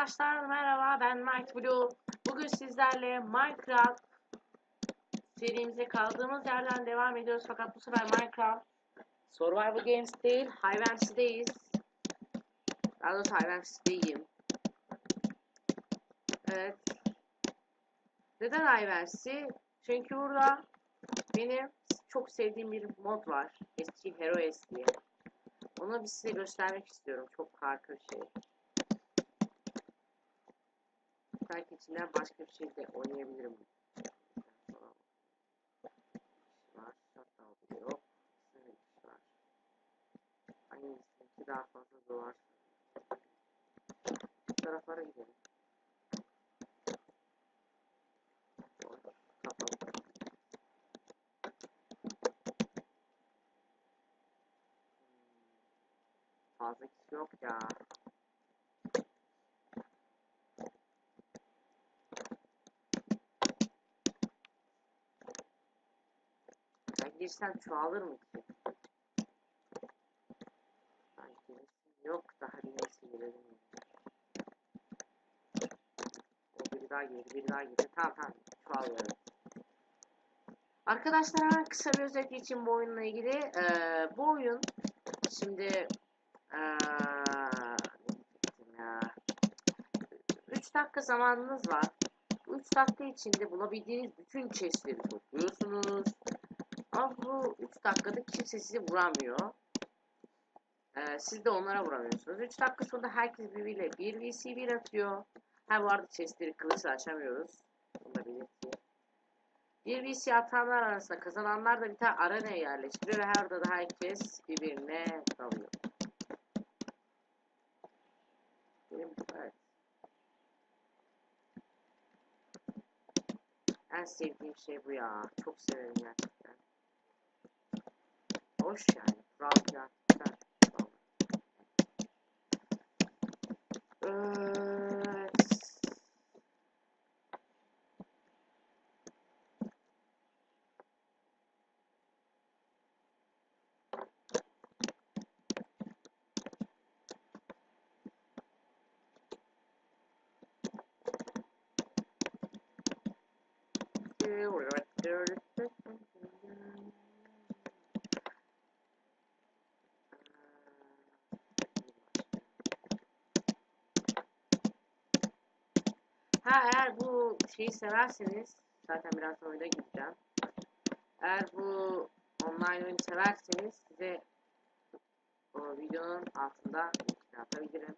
Arkadaşlar merhaba ben Mike Blue. Bugün sizlerle Minecraft serimize kaldığımız yerden devam ediyoruz. Fakat bu sefer Minecraft Survival Games değil, Hivency'deyiz. Daha doğrusu Hivency'deyim. Evet. Neden Hivency? Çünkü burada benim çok sevdiğim bir mod var. Eski Heroes diye. Onu size göstermek istiyorum. Çok harika bir şey. Belki içinden başka bir şey de oynayabilirim. Var, shutdown yok. Sınırmış var. Hangisindeki daha fazla dolar. Bu taraflara gidelim. Fazla kişi yok ya. Ben girsem çoğalır mı ki? Girsin yok daha bir neyse girelim. O biri daha girdi, biri daha girdi. Tamam tamam çoğalıyor. Arkadaşlar kısa bir özet için bu oyunla ilgili. Ee, bu oyun şimdi ee, ne diyecektim ya? 3 dakika zamanınız var. Bu 3 dakika içinde bulabildiğiniz bütün chestleri topluyorsunuz. Ama bu 3 dakikada kimse sizi vuramıyor. Ee, siz de onlara vuramıyorsunuz. 3 dakika sonra herkes birbiriyle 1 vs 1 atıyor. Ha bu arada chestleri kılıçla açamıyoruz. Bunu da belirteyim. 1 vs atanlar arasında kazananlar da bir tane arenaya yerleştiriyor ve her orada da herkes birbirine dalıyor. Evet. En sevdiğim şey bu ya. Çok severim gerçekten. Hoş yani. Kural falan. Güzel. Evet. Ha eğer bu şeyi severseniz zaten biraz oyuna gideceğim. Eğer bu online oyunu severseniz size o videonun altında linkini atabilirim.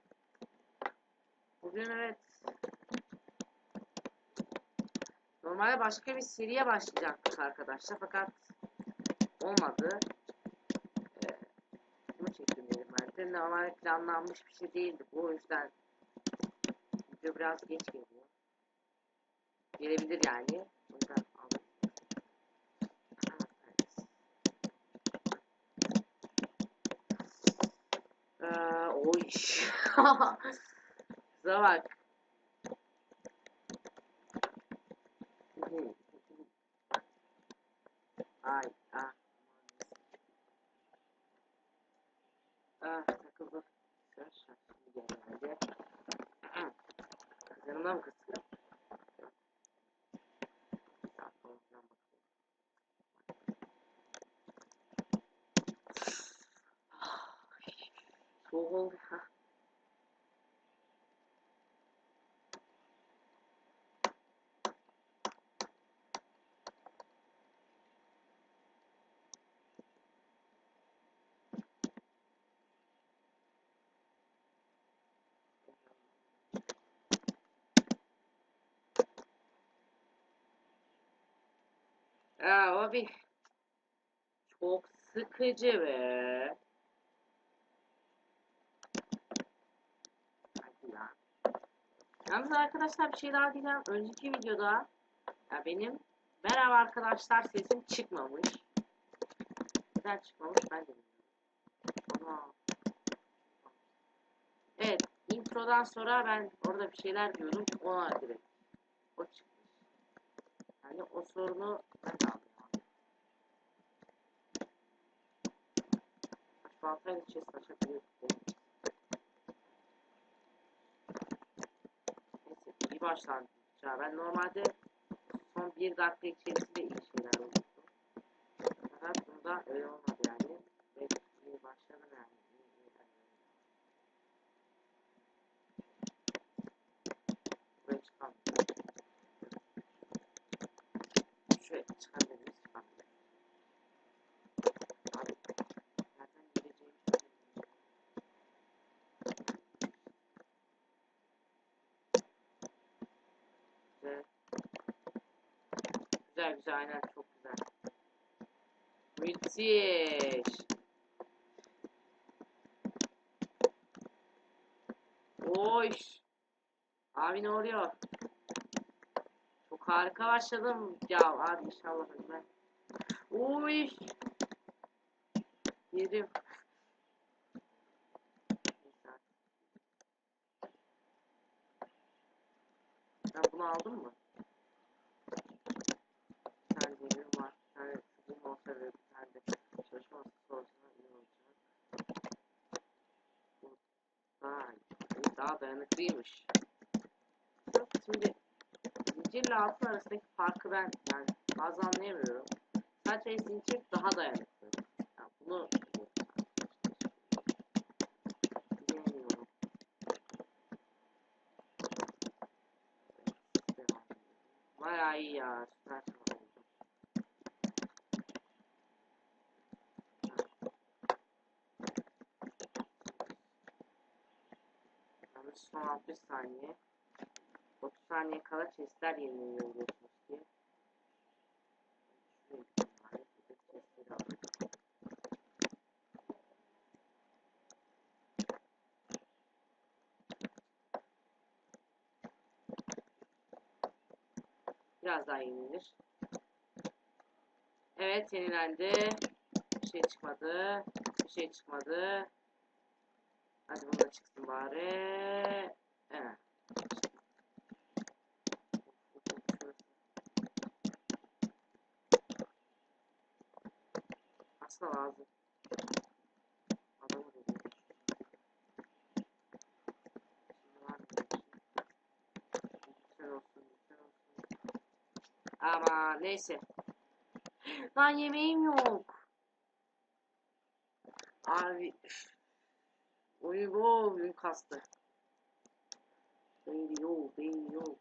Bugün evet normalde başka bir seriye başlayacaktık arkadaşlar fakat olmadı. Ee, bunu çektim dedim ben de. Normalde planlanmış bir şey değildi. Bu yüzden video biraz geç geliyor. Gelebilir yani. O yüzden aldım. Ee, oy. Kıza bak. Ay ah. Ah takıldı. Sen şimdi gel hadi. Yanımda mı kızıyor? Soğuk oldu. ha. Ya abi çok sıkıcı be. Yalnız arkadaşlar bir şey daha diyeceğim. Önceki videoda ya benim merhaba arkadaşlar sesim çıkmamış. Neden çıkmamış ben de bilmiyorum. Evet introdan sonra ben orada bir şeyler diyordum ona direkt o çıkmış. Yani o sorunu ben de aldım. Baltayla chest açabiliyoruz. başlangıç. Ya ben normalde son bir dakika içerisinde iyi şeyler oldu. Fakat bunda öyle olmadı yani. Ve iyi başladım yani. İyi, iyi, iyi. Buraya çıkalım. Şöyle çıkabiliriz. Çıkabiliriz. Abi, nereden gireceğimi bilmiyorum. Güzel. Güzel aynen çok güzel. Müthiş. Oy. Abi ne oluyor? Çok harika başladım. Ya abi inşallah ölmem. Oy. Yedim. Sen bunu aldın mı? Demir var. Tane çubuğum olsa ve tane de çalışma olsa iyi olacak. Bu daha, dayanıklıymış. Yok şimdi zincirle altın arasındaki farkı ben yani bazı anlayamıyorum. Sadece zincir daha dayanıklı. Yani bunu. Bayağı iyi ya. Süper oldu. Yalnız son 60 saniye. 30 saniye kala chestler yeniliyor biliyorsunuz ki. Biraz daha yenilir. Evet yenilendi. Bir şey çıkmadı. Bir şey çıkmadı. Hadi bunu da çıksın bari. Evet. Aslında lazım. Adamı olsun. Ama neyse. Lan yemeğim yok. Abi. Oyun bu kastı. Baby yok, baby yok.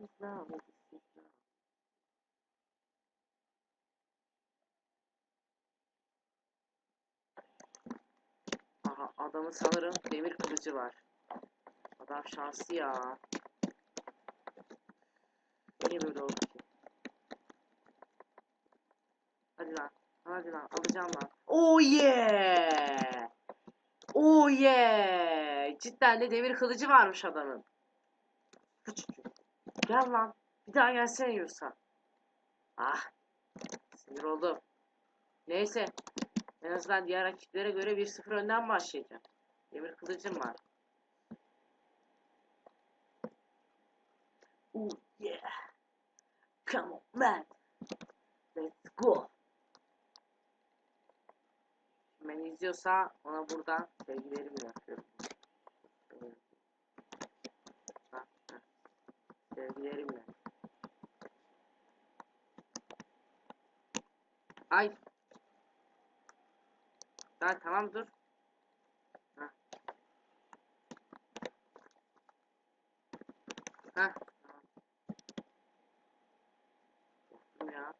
Bismillah, bismillah. Aha adamın sanırım demir kılıcı var. Adam şanslı ya. Niye böyle oldu ki? Hadi lan. Hadi lan. Alacağım lan. Oh yeah! Oh yeah! Cidden de demir kılıcı varmış adamın. Gel lan. Bir daha gelsene yiyorsa. Ah. Sinir oldum. Neyse. En azından diğer rakiplere göre 1-0 önden başlayacağım. Demir kılıcım var. Oh yeah. Come on man. Let's go. İzliyorsa ona buradan sevgilerimi ha. Sevgilerimle. Ay. Ha, tamam dur. Ha. Ha. Tamam. Korktum ya.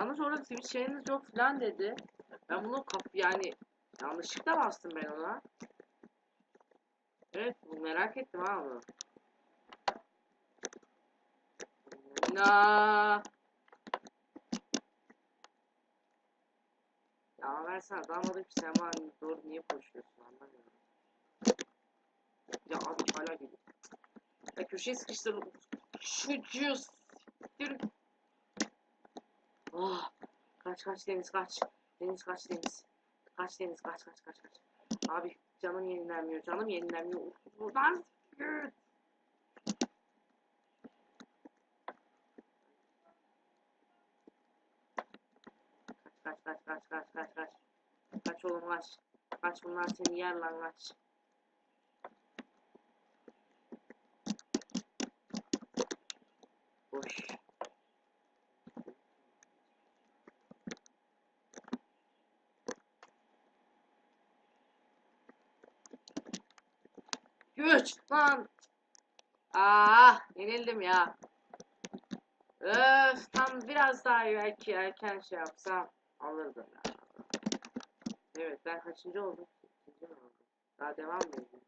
Yalnız orada Twitch yayınınız yok falan dedi. Ben bunu kap yani yanlışlıkla bastım ben ona. Evet bu merak ettim ha bunu. Na. Ya versene damadım ki sen bana doğru niye konuşuyorsun anlamıyorum. Ya adam hala geliyor. Ya köşeye sıkıştırdım. Çocuğu siktir. Oh. Kaç kaç Deniz kaç. Deniz kaç Deniz. Kaç Deniz kaç kaç kaç kaç. Abi canım yenilenmiyor canım yenilenmiyor. Buradan kaç kaç kaç kaç kaç kaç. Kaç oğlum kaç. Kaç bunlar seni yer lan kaç. Boş. Güç lan. Ah yenildim ya. Öf tam biraz daha belki erken şey yapsam alırdım ya. Evet ben kaçıncı oldum? İkinci oldum? Daha devam mı ediyor?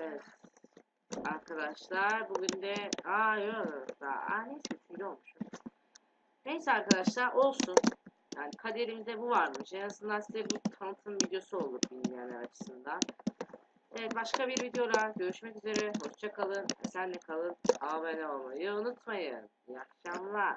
Evet. Arkadaşlar bugün de aa yok daha aa neyse üçüncü olmuşum. Neyse arkadaşlar olsun. Yani kaderimizde bu varmış. En azından size bu tanıtım videosu olur bilmeyenler açısından. Evet başka bir videoda görüşmek üzere. Hoşça kalın. Esenle kalın. Abone olmayı unutmayın. İyi akşamlar.